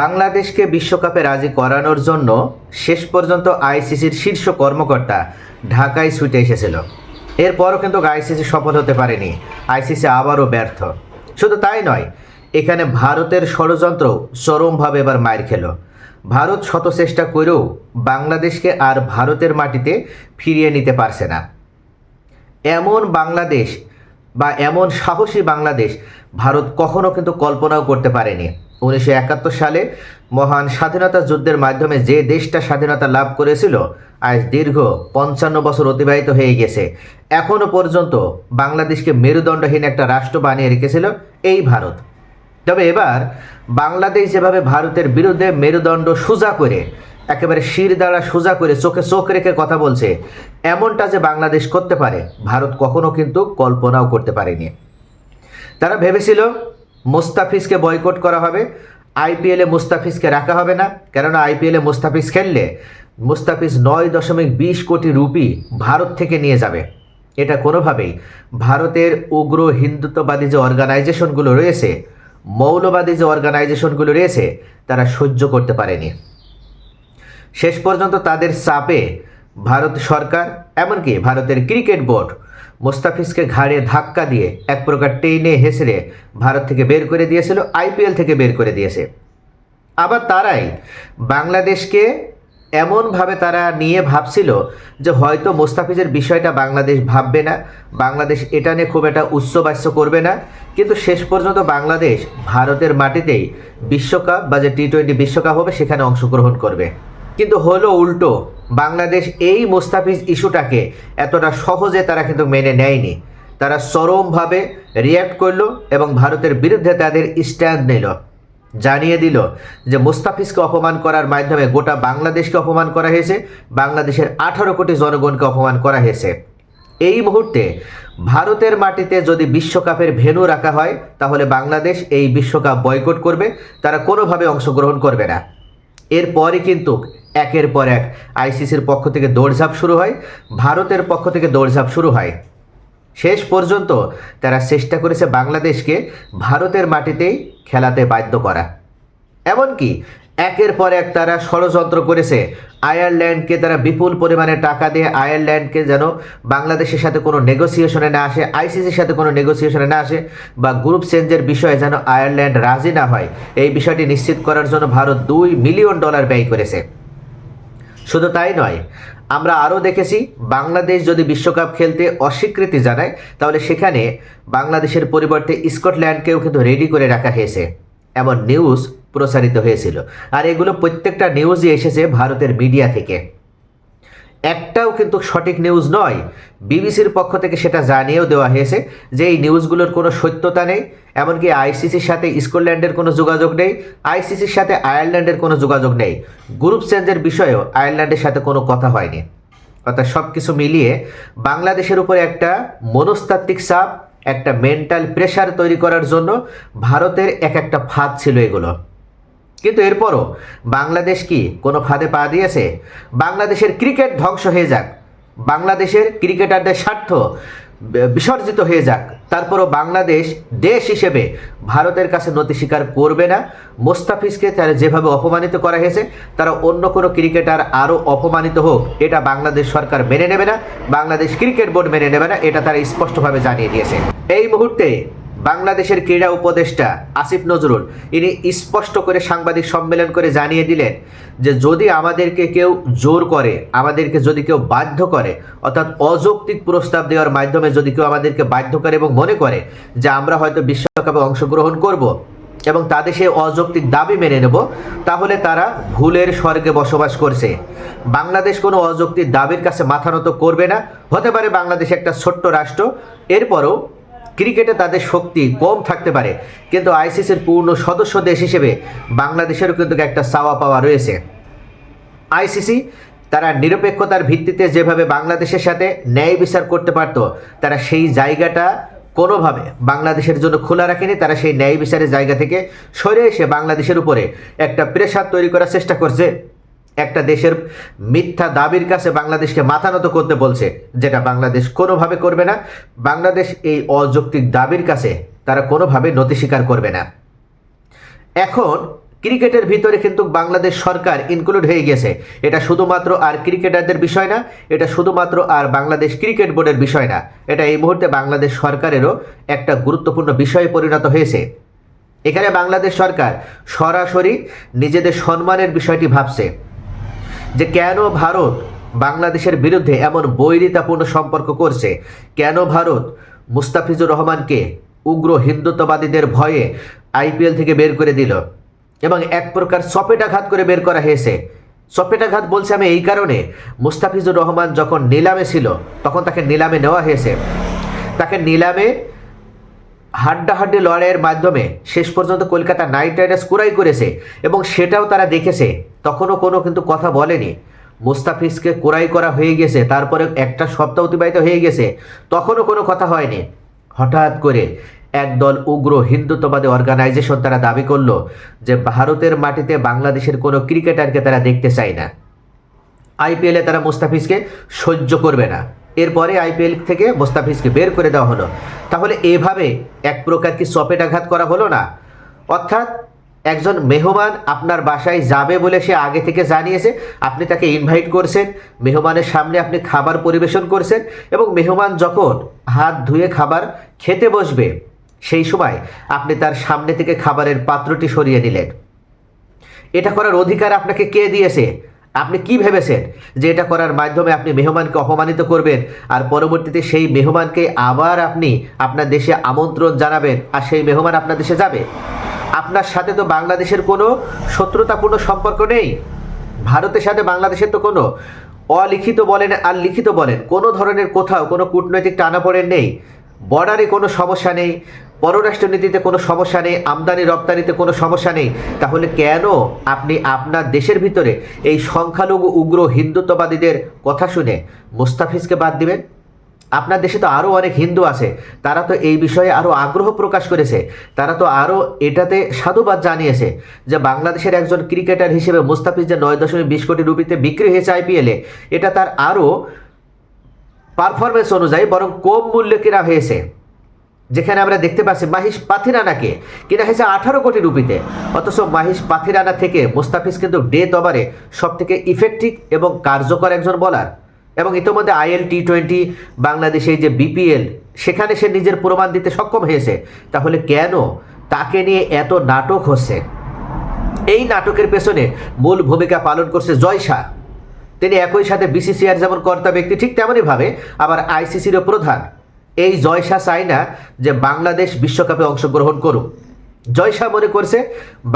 বাংলাদেশকে বিশ্বকাপে রাজি করানোর জন্য শেষ পর্যন্ত আইসিসির শীর্ষ কর্মকর্তা ঢাকায় ছুটে এসেছিল। এরপরও কিন্তু আইসিসি সফল হতে পারেনি। আইসিসি আবারও ব্যর্থ। শুধু তাই নয়, এখানে ভারতের ষড়যন্ত্র চরমভাবে এবার মায়ের খেল। ভারত শত চেষ্টা করেও বাংলাদেশকে আর ভারতের মাটিতে ফিরিয়ে নিতে পারছে না। এমন বাংলাদেশ বা এমন সাহসী বাংলাদেশ ভারত কখনো কিন্তু কল্পনাও করতে পারেনি। উনিশশো একাত্তর সালে মহান স্বাধীনতা যুদ্ধের মাধ্যমে যে দেশটা স্বাধীনতা লাভ করেছিল, আজ দীর্ঘ পঞ্চান্ন বছর অতিবাহিত হয়ে গেছে। এখনও পর্যন্ত বাংলাদেশকে মেরুদণ্ডহীন একটা রাষ্ট্র বানিয়ে রেখেছিল এই ভারত। তবে এবার বাংলাদেশ যেভাবে ভারতের বিরুদ্ধে মেরুদণ্ড সোজা করে একেবারে শির দ্বারা সোজা করে চোখে চোখ রেখে কথা বলছে। এমনটা যে বাংলাদেশ করতে পারে, ভারত কখনো কিন্তু কল্পনাও করতে পারেনি। তারা ভেবেছিল মুস্তাফিজকে বয়কট করা হবে, আইপিএলে মুস্তাফিজকে রাখা হবে না, কেননা আইপিএলে মুস্তাফিজ খেললে মুস্তাফিজ নয় দশমিক বিশ কোটি রুপি ভারত থেকে নিয়ে যাবে। এটা কোনোভাবেই। ভারতের উগ্র হিন্দুত্ববাদী যে অর্গানাইজেশনগুলো রয়েছে, মৌলবাদী যে অর্গানাইজেশনগুলো রয়েছে, তারা সহ্য করতে পারেনি। শেষ পর্যন্ত তাদের চাপে ভারত সরকার, এমনকি ভারতের ক্রিকেট বোর্ড মোস্তাফিজকে ঘাড়ে ধাক্কা দিয়ে এক প্রকার টেনে হেসড়ে ভারত থেকে বের করে দিয়েছিল, আইপিএল থেকে বের করে দিয়েছে। আবার তারাই বাংলাদেশকে এমনভাবে তারা নিয়ে ভাবছিল যে হয়তো মোস্তাফিজের বিষয়টা বাংলাদেশ ভাববে না, বাংলাদেশ এটা নিয়ে খুব একটা উচ্চবাস্য করবে না, কিন্তু শেষ পর্যন্ত বাংলাদেশ ভারতের মাটিতেই বিশ্বকাপ বা যে টি টোয়েন্টি বিশ্বকাপ হবে সেখানে অংশগ্রহণ করবে। কিন্তু হলো উল্টো। বাংলাদেশ এই মোস্তাফিজ ইস্যুটাকে এতটা সহজে তারা কিন্তু মেনে নেয়নি। তারা চরমভাবে রিয়্যাক্ট করল এবং ভারতের বিরুদ্ধে তাদের স্ট্যান্ড নিল। জানিয়ে দিল যে মুস্তাফিজকে অপমান করার মাধ্যমে গোটা বাংলাদেশকে অপমান করা হয়েছে, বাংলাদেশের আঠারো কোটি জনগণকে অপমান করা হয়েছে। এই মুহূর্তে ভারতের মাটিতে যদি বিশ্বকাপের ভেন্যু রাখা হয়, তাহলে বাংলাদেশ এই বিশ্বকাপ বয়কট করবে, তারা কোনোভাবে অংশগ্রহণ করবে না। এরপরই কিন্তু একের পর এক আইসিসির পক্ষ থেকে দৌড়ঝাঁপ শুরু হয়, ভারতের পক্ষ থেকে দৌড়ঝাঁপ শুরু হয়। শেষ পর্যন্ত তারা চেষ্টা করেছে বাংলাদেশকে ভারতের মাটিতেই খেলাতে বাধ্য করা। এমনকি একের পর এক তারা ষড়যন্ত্র করেছে, আয়ারল্যান্ডকে তারা বিপুল পরিমাণে টাকা দিয়ে আয়ারল্যান্ডকে যেন বাংলাদেশের সাথে কোনো নেগোসিয়েশনে না আসে, আইসিসির সাথে কোনো নেগোসিয়েশনে না আসে বা গ্রুপ চেঞ্জের বিষয়ে যেন আয়ারল্যান্ড রাজি না হয়, এই বিষয়টি নিশ্চিত করার জন্য ভারত দুই মিলিয়ন ডলার ব্যয় করেছে। শুধু তাই নয়, আমরা আরও দেখেছি বাংলাদেশ যদি বিশ্বকাপ খেলতে অস্বীকৃতি জানায়, তাহলে সেখানে বাংলাদেশের পরিবর্তে স্কটল্যান্ডকেও কিন্তু রেডি করে রাখা হয়েছে। এমন নিউজ প্রসারিত হয়েছিল। আর এগুলো প্রত্যেকটা নিউজই এসেছে ভারতের মিডিয়া থেকে। একটাও কিন্তু সঠিক নিউজ নয়। বিবিসির পক্ষ থেকে সেটা জানিয়েও দেওয়া হয়েছে যে এই নিউজগুলোর কোনো সত্যতা নেই, এমনকি আইসিসির সাথে স্কটল্যান্ডের কোনো যোগাযোগ নেই আইসিসির সাথে আয়ারল্যান্ডের কোনো যোগাযোগ নেই। গ্রুপ চেঞ্জের বিষয়েও আয়ারল্যান্ডের সাথে কোনো কথা হয়নি। অর্থাৎ সব কিছু মিলিয়ে বাংলাদেশের উপরে একটা মনস্তাত্ত্বিক চাপ, একটা মেন্টাল প্রেশার তৈরি করার জন্য ভারতের এক একটা ফাঁদ ছিল এগুলো। কিন্তু এরপরও বাংলাদেশ কি কোনো ফাঁদে পা দিয়েছে? বাংলাদেশের ক্রিকেট ধ্বংস হয়ে যাক। বাংলাদেশের ক্রিকেটারদের স্বার্থ বিসর্জিত হয়ে যাক। তারপরও বাংলাদেশ দেশ হিসেবে ভারতের কাছে নতি স্বীকার করবে না। মোস্তাফিজকে তারা যেভাবে অপমানিত করা হয়েছে, তারা অন্য কোনো ক্রিকেটার আরও অপমানিত হোক, এটা বাংলাদেশ সরকার মেনে নেবে না। বাংলাদেশ ক্রিকেট বোর্ড মেনে নেবে না, এটা তারা স্পষ্টভাবে জানিয়ে দিয়েছে। এই মুহূর্তে বাংলাদেশের ক্রীড়া উপদেষ্টা আসিফ নজরুল, ইনি স্পষ্ট করে সাংবাদিক সম্মেলন করে জানিয়ে দিলেন যে যদি আমাদেরকে কেউ জোর করে, আমাদেরকে যদি কেউ বাধ্য করে, অর্থাৎ অযৌক্তিক প্রস্তাব দেওয়ার মাধ্যমে যদি কেউ আমাদেরকে বাধ্য করে এবং মনে করে যে আমরা হয়তো বিশ্বকাপে অংশগ্রহণ করব এবং তাদের সেই অযৌক্তিক দাবি মেনে নেব, তাহলে তারা ভুলের স্বর্গে বসবাস করছে। বাংলাদেশ কোনো অযৌক্তিক দাবির কাছে মাথা নত করবে না। হতে পারে বাংলাদেশ একটা ছোট্ট রাষ্ট্র, এরপরও ক্রিকেটে তাদের শক্তি কম থাকতে পারে। কিন্তু আইসিসির পূর্ণ সদস্য দেশ হিসেবে বাংলাদেশেরও কিন্তু একটা চাওয়া পাওয়া রয়েছে। আইসিসি তারা নিরপেক্ষতার ভিত্তিতে যেভাবে বাংলাদেশের সাথে ন্যায় বিচার করতে পারত, তারা সেই জায়গাটা কোনোভাবে বাংলাদেশের জন্য খোলা রাখেনি। তারা সেই ন্যায় বিচারের জায়গা থেকে সরে এসে বাংলাদেশের উপরে একটা প্রেশার তৈরি করার চেষ্টা করছে। একটা দেশের মিথ্যা দাবির কাছে বাংলাদেশকে মাথা নত করতে বলছে, যেটা বাংলাদেশ কোনোভাবে করবে না। বাংলাদেশ এই অযৌক্তিক দাবির কাছে তারা কোনোভাবে নতি স্বীকার করবে না। এখন ক্রিকেটের ভিতরে কিন্তু বাংলাদেশ সরকার ইনক্লুড হয়ে গেছে। এটা শুধুমাত্র আর ক্রিকেটারদের বিষয় না, এটা শুধুমাত্র আর বাংলাদেশ ক্রিকেট বোর্ডের বিষয় না। এটা এই মুহূর্তে বাংলাদেশ সরকারেরও একটা গুরুত্বপূর্ণ বিষয়ে পরিণত হয়েছে। এখানে বাংলাদেশ সরকার সরাসরি নিজেদের সম্মানের বিষয়টি ভাবছে। যে কেন ভারত বাংলাদেশের বিরুদ্ধে এমন বৈরিতাপূর্ণ সম্পর্ক করছে? কেন ভারত মুস্তাফিজুর রহমানকে উগ্র হিন্দুত্ববাদীদের ভয়ে আইপিএল থেকে বের করে দিল এবং এক প্রকার সপেটাঘাত করে বের করা হয়েছে? সপেটাঘাত বলছে আমি এই কারণে, মুস্তাফিজুর রহমান যখন নিলামে ছিল, তখন তাকে নিলামে নেওয়া হয়েছে। তাকে নিলামে হাড্ডাহাড্ডি লড়াইয়ের মাধ্যমে শেষ পর্যন্ত কলকাতা নাইট রাইডার্স কুড়াই করেছে এবং সেটাও তারা দেখেছে, তখনও কোনো কিন্তু কথা বলেনি। মুস্তাফিজকে কোরাই করা হয়ে গেছে তারপরে একটা সপ্তাহ অতিবাহিত হয়ে গেছে, তখনও কোনো কথা হয়নি। হঠাৎ করে একদল উগ্র হিন্দুত্ববাদী অর্গানাইজেশন তারা দাবি করল যে ভারতের মাটিতে বাংলাদেশের কোনো ক্রিকেটারকে তারা দেখতে চায় না। আইপিএলে তারা মুস্তাফিজকে সহ্য করবে না। এরপরে আইপিএল থেকে মুস্তাফিজকে বের করে দেওয়া হলো। তাহলে এভাবে এক প্রকার কি সপেট আঘাত করা হলো না? অর্থাৎ একজন মেহমান আপনার বাসায় যাবে বলে সে আগে থেকে জানিয়েছে, আপনি তাকে ইনভাইট করছেন, মেহমানের সামনে আপনি খাবার পরিবেশন করছেন এবং মেহমান যখন হাত ধুয়ে খাবার খেতে বসবে, সেই সময় আপনি তার সামনে থেকে খাবারের পাত্রটি সরিয়ে নিলেন। এটা করার অধিকার আপনাকে কে দিয়েছে? আপনি কি ভেবেছেন যে এটা করার মাধ্যমে আপনি মেহমানকে অপমানিত করবেন? আর পরবর্তীতে সেই মেহমানকে আবার আপনি আপনার দেশে আমন্ত্রণ জানাবেন, আর সেই মেহমান আপনার দেশে যাবে? আপনার সাথে তো বাংলাদেশের কোনো শত্রুতাপূর্ণ সম্পর্ক নেই। ভারতের সাথে বাংলাদেশের তো কোনো অলিখিত বলেন আর লিখিত বলেন, কোনো ধরনের কোথাও কোনো কূটনৈতিক টানাপোড়েন নেই। বর্ডারে কোনো সমস্যা নেই। পররাষ্ট্রনীতিতে কোনো সমস্যা নেই, আমদানি, রপ্তানিতে কোনো সমস্যা নেই, তাহলে কেন আপনি আপনার দেশের ভিতরে এই সংখ্যালঘু উগ্র হিন্দুত্ববাদীদের কথা শুনে মুস্তাফিজকে বাদ দিবেন? আপনার দেশে তো আরও অনেক হিন্দু আছে, তারা তো এই বিষয়ে আরও আগ্রহ প্রকাশ করেছে, তারা তো আরও এটাতে সাধুবাদ জানিয়েছে যে বাংলাদেশের একজন ক্রিকেটার হিসেবে মুস্তাফিজ যে নয় দশমিক বিশ কোটি রুপিতে বিক্রি হয়েছে আইপিএলে এটা তার আরও পারফরমেন্স অনুযায়ী বরং কম মূল্যে কেনা হয়েছে। যেখানে আমরা দেখতে পাচ্ছি মাহিশ পাথিরানাকে। কিনা হয়েছে আঠারো কোটি রুপিতে। অথচ মাহিশ পাথিরানা থেকে মুস্তাফিজ কিন্তু ডেথ ওভারে সব থেকে ইফেক্টিভ এবং কার্যকর একজন বলার এবং ইতিমধ্যে আইএল টি টোয়েন্টি বাংলাদেশে যে বিপিএল, সেখানে সে নিজের প্রমাণ দিতে সক্ষম হয়েছে। তাহলে কেন তাকে নিয়ে এত নাটক হচ্ছে? এই নাটকের পেছনে মূল ভূমিকা পালন করছে জয় শাহ। তিনি একই সাথে বিসিসিআর যেমন কর্তা ব্যক্তি, ঠিক তেমনইভাবে আবার আইসিসিরও প্রধান। এই জয় শাহ চায় না যে বাংলাদেশ বিশ্বকাপে অংশগ্রহণ করুক। জয় শাহ মনে করছে,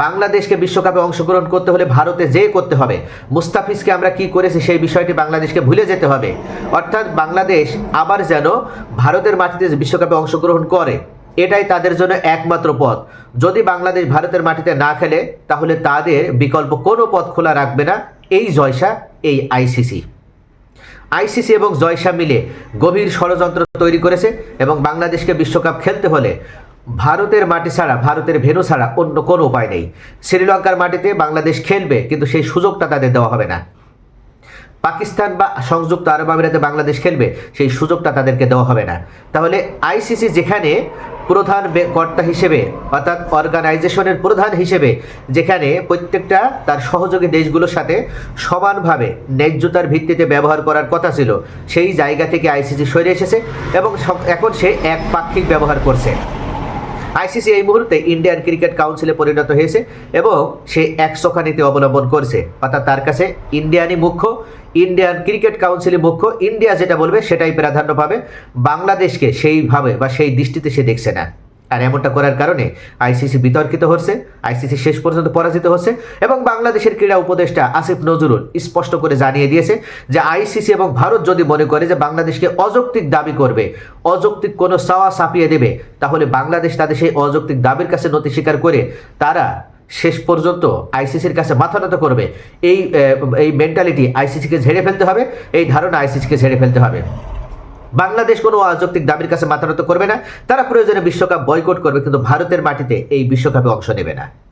বাংলাদেশকে বিশ্বকাপে অংশগ্রহণ করতে হলে ভারতে যে করতে হবে। মুস্তাফিজকে আমরা কি করেছি সেই বিষয়টি বাংলাদেশকে ভুলে যেতে হবে। অর্থাৎ বাংলাদেশ আবার যেন ভারতের মাটিতে বিশ্বকাপে অংশগ্রহণ করে, এটাই তাদের জন্য একমাত্র পথ। যদি বাংলাদেশ ভারতের মাটিতে না খেলে, তাহলে তাদের বিকল্প কোনো পথ খোলা রাখবে না। এই জয়সা এই আইসিসি। আইসিসি এবং জয়সা মিলে গভীর ষড়যন্ত্র তৈরি করেছে এবং বাংলাদেশকে বিশ্বকাপ খেলতে হলে ভারতের মাটি ছাড়া, ভারতের ভেনু ছাড়া অন্য কোনো উপায় নেই। শ্রীলঙ্কার মাটিতে বাংলাদেশ খেলবে, কিন্তু সেই সুযোগটা তাদের দেওয়া হবে না। পাকিস্তান বা সংযুক্ত আরব আমিরাতে বাংলাদেশ খেলবে, সেই সুযোগটা তাদেরকে দেওয়া হবে না। তাহলে আইসিসি যেখানে প্রধান কর্তা হিসেবে, অর্থাৎ অর্গানাইজেশনের প্রধান হিসেবে, যেখানে প্রত্যেকটা তার সহযোগী দেশগুলোর সাথে সমানভাবে ন্যায্যতার ভিত্তিতে ব্যবহার করার কথা ছিল। সেই জায়গা থেকে আইসিসি সরে এসেছে এবং এখন সে এক পাক্ষিক ব্যবহার করছে। আইসিসি এই মুহূর্তে ইন্ডিয়ান ক্রিকেট কাউন্সিলে পরিণত হয়েছে এবং সে একশোখা নীতি অবলম্বন করছে। অর্থাৎ তার কাছে ইন্ডিয়ানই মুখ্য, ইন্ডিয়ান ক্রিকেট কাউন্সিলই মুখ্য, ইন্ডিয়া যেটা বলবে সেটাই প্রাধান্য পাবে। বাংলাদেশকে সেইভাবে বা সেই দৃষ্টিতে সে দেখছে না। আর এমনটা করার কারণে আইসিসি বিতর্কিত হচ্ছে, আইসিসি শেষ পর্যন্ত পরাজিত হচ্ছে এবং বাংলাদেশের ক্রীড়া উপদেষ্টা আসিফ নজরুল স্পষ্ট করে জানিয়ে দিয়েছে যে আইসিসি এবং ভারত যদি মনে করে যে বাংলাদেশকে অযৌক্তিক দাবি করবে, অযৌক্তিক কোনো সাওয়া সাপিয়ে দেবে, তাহলে বাংলাদেশ তাদের সেই অযৌক্তিক দাবির কাছে নথি স্বীকার করে তারা শেষ পর্যন্ত আইসিসির কাছে মাথা নত করবে। এই এই মেন্টালিটি আইসিসিকে ঝেড়ে ফেলতে হবে, এই ধারণা আইসিসিকে ঝেড়ে ফেলতে হবে। বাংলাদেশ কোনো অযৌক্তিক দাবির কাছে মাথা নত করবে না। তারা প্রয়োজনে বিশ্বকাপ বয়কট করবে, কিন্তু ভারতের মাটিতে এই বিশ্বকাপে অংশ নেবে না।